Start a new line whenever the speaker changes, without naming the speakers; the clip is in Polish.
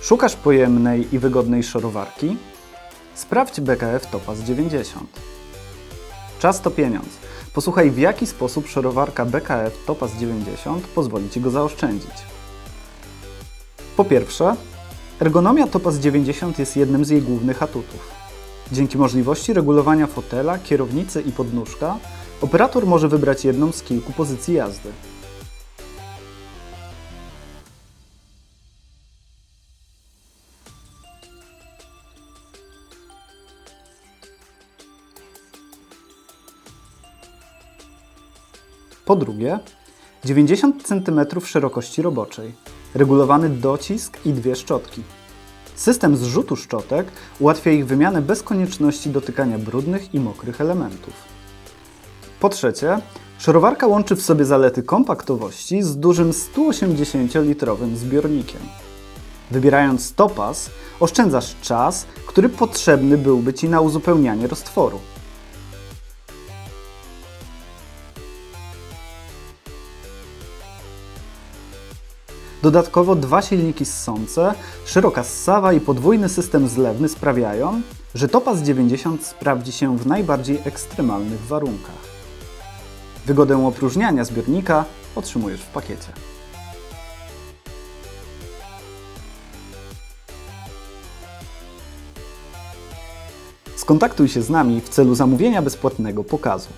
Szukasz pojemnej i wygodnej szorowarki? Sprawdź BKF Topaz 90. Czas to pieniądz. Posłuchaj w jaki sposób szorowarka BKF Topaz 90 pozwoli Ci go zaoszczędzić. Po pierwsze, ergonomia Topaz 90 jest jednym z jej głównych atutów. Dzięki możliwości regulowania fotela, kierownicy i podnóżka, operator może wybrać jedną z kilku pozycji jazdy. Po drugie, 90 cm szerokości roboczej, regulowany docisk i dwie szczotki. System zrzutu szczotek ułatwia ich wymianę bez konieczności dotykania brudnych i mokrych elementów. Po trzecie, szorowarka łączy w sobie zalety kompaktowości z dużym 180-litrowym zbiornikiem. Wybierając Topaz, oszczędzasz czas, który potrzebny byłby Ci na uzupełnianie roztworu. Dodatkowo dwa silniki ssące, szeroka ssawa i podwójny system zlewny sprawiają, że Topaz 90 sprawdzi się w najbardziej ekstremalnych warunkach. Wygodę opróżniania zbiornika otrzymujesz w pakiecie. Skontaktuj się z nami w celu zamówienia bezpłatnego pokazu.